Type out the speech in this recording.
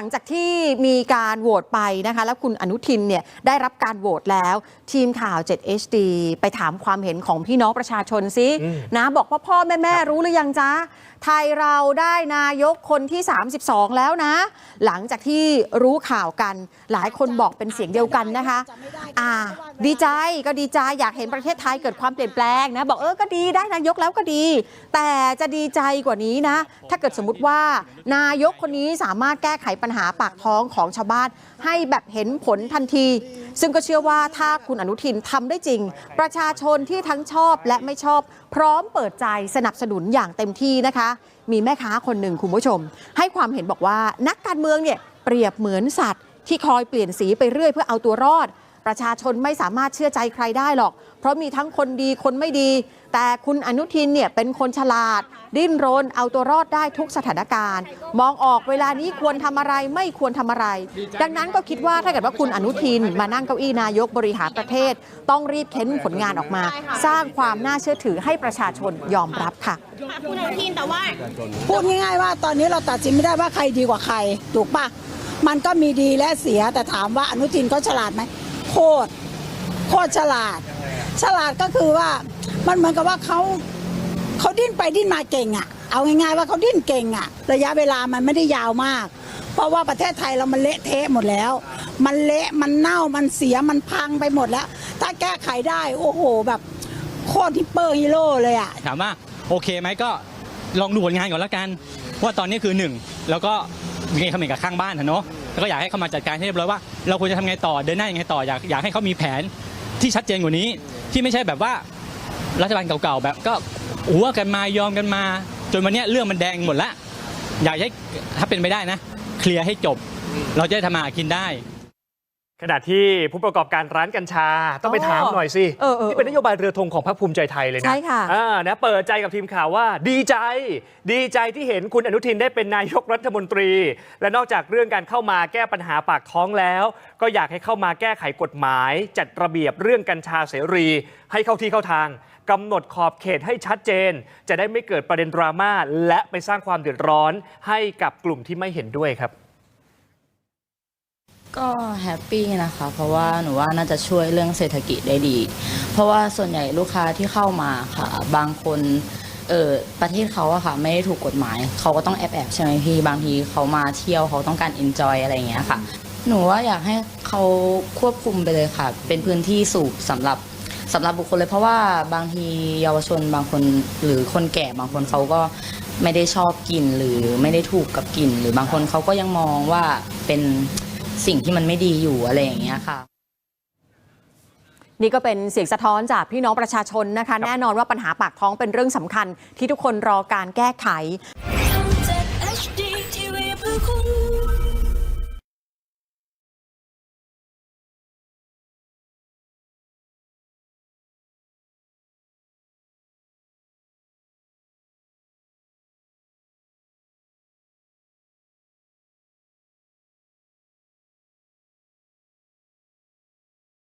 ลังจากที่มีการโหวตไปนะคะ แล้วคุณอนุทินเนี่ยได้รับการโหวตแล้ว ทีมข่าว 7 HD ไปถามความเห็นของพี่น้องประชาชนซิอืมนะบอกว่าพ่อแม่แม่รู้หรือยังจ๊ะ ไทยเราได้นายกคนที่ 32 แล้วนะ หลังจากที่รู้ข่าวกันหลายคนบอกเป็นเสียงเดียวกันนะคะ อ่า ดีใจก็ดีใจอยากเห็นประเทศไทยเกิดความเปลี่ยนแปลงนะ บอกเออก็ดีได้นายกแล้วก็ดี แต่จะดีใจกว่านี้นะ ถ้าเกิดสมมติว่านายกคนนี้สามารถแก้ไขปัญหาปากท้องของชาวบ้าน ให้แบบเห็นผลทันที ซึ่งก็เชื่อว่าถ้าคุณอนุทินทำได้จริง ประชาชนที่ทั้งชอบและไม่ชอบ พร้อมเปิดใจสนับสนุนอย่างเต็มที่นะคะ มีแม่ค้าคนหนึ่งคุณผู้ชม ให้ความเห็นบอกว่านักการเมืองเนี่ยเปรียบเหมือนสัตว์ ที่คอยเปลี่ยนสีไปเรื่อยเพื่อเอาตัวรอดประชาชนไม่สามารถเชื่อใจใครได้หรอก เพราะมีทั้งคนดีคนไม่ดี แต่คุณอนุทินเนี่ยเป็นคนฉลาด ดิ้นรนเอาตัวรอดได้ทุกสถานการณ์ มองออกเวลานี้ควรทำอะไรไม่ควรทำอะไร ดังนั้นก็คิดว่าถ้าเกิดว่าคุณอนุทินมานั่งเก้าอี้นายกบริหารประเทศ ต้องรีบเค้นผลงานออกมา สร้างความน่าเชื่อถือให้ประชาชนยอมรับค่ะคุณอนุทินแต่ว่าพูดง่ายๆว่าตอนนี้เราตัดสินไม่ได้ว่าใครดีกว่าใครถูกปะมันก็มีดีและเสียแต่ถามว่าอนุทินเขาฉลาดไหมโคตรโคตรฉลาด ฉลาดก็คือว่า มันเหมือนกับว่าเขาเขาดิ้นไปดิ้นมาเก่งอะเอาง่ายๆว่าเขาดิ้นเก่งอะระยะเวลามันไม่ได้ยาวมาก เพราะว่าประเทศไทยเรามันเละเทะหมดแล้ว มันเละมันเน่ามันเสียมันพังไปหมดแล้ว ถ้าแก้ไขได้โอ้โหแบบโคตรฮิปเปอร์ฮีโร่เลยอะ ถามว่าโอเคไหมก็ลองดูผลงานก่อนแล้วกัน ว่าตอนนี้คือหนึ่งแล้วก็มีคำเห็นกับข้างบ้านนะเนาะแล้วก็อยากให้เขามาจัดการให้เรียบร้อยว่า เราควรจะทำไงต่อเดินหน้ายังไงต่ออยากอยากให้เขามีแผนที่ชัดเจนกว่านี้ ที่ไม่ใช่แบบว่า รัฐบาลเก่าๆแบบก็หัวกันมายอมกันมา จนวันนี้เรื่องมันแดงหมดละอยากให้ถ้าเป็นไปได้นะ เคลียร์ให้จบ เราจะได้ทำมาหากินได้ ขณะที่ผู้ประกอบการร้านกัญชา ต้องไปถามหน่อยสิเออเออนี่เป็นนโยบายเรือธงของพรรคภูมิใจไทยเลยนะใช่ค่ะอ่านะเปิดใจกับทีมข่าวว่าดีใจ ดีใจที่เห็นคุณอนุทินได้เป็นนายกรัฐมนตรี และนอกจากเรื่องการเข้ามาแก้ปัญหาปากท้องแล้ว ก็อยากให้เข้ามาแก้ไขกฎหมาย จัดระเบียบเรื่องกัญชาเสรี ให้เข้าที่เข้าทางกำหนดขอบเขตให้ชัดเจน จะได้ไม่เกิดประเด็นดราม่าและไปสร้างความเดือดร้อนให้กับกลุ่มที่ไม่เห็นด้วยครับ ก็แฮปปี้นะคะเพราะว่าหนูว่าน่าจะช่วยเรื่องเศรษฐกิจได้ดี เพราะว่าส่วนใหญ่ลูกค้าที่เข้ามาค่ะ บางคนเออประเทศเขาอะค่ะ ไม่ได้ถูกกฎหมาย เขาก็ต้องแอบแอบใช่ไหมพี่บางทีเขามาเที่ยวเขาต้องการเอนจอยอะไรอย่างเงี้ยค่ะ หนูว่าอยากให้เขาควบคุมไปเลยค่ะ เป็นพื้นที่สูบสำหรับสำหรับบุคคลเลย เพราะว่าบางทีเยาวชนบางคนหรือคนแก่บางคนเขาก็ไม่ได้ชอบกลิ่นหรือไม่ได้ถูกกับกลิ่นหรือบางคนเขาก็ยังมองว่าเป็น สิ่งที่มันไม่ดีอยู่อะไรอย่างเงี้ยค่ะ นี่ก็เป็นเสียงสะท้อนจากพี่น้องประชาชนนะคะ แน่นอนว่าปัญหาปากท้องเป็นเรื่องสำคัญที่ทุกคนรอการแก้ไข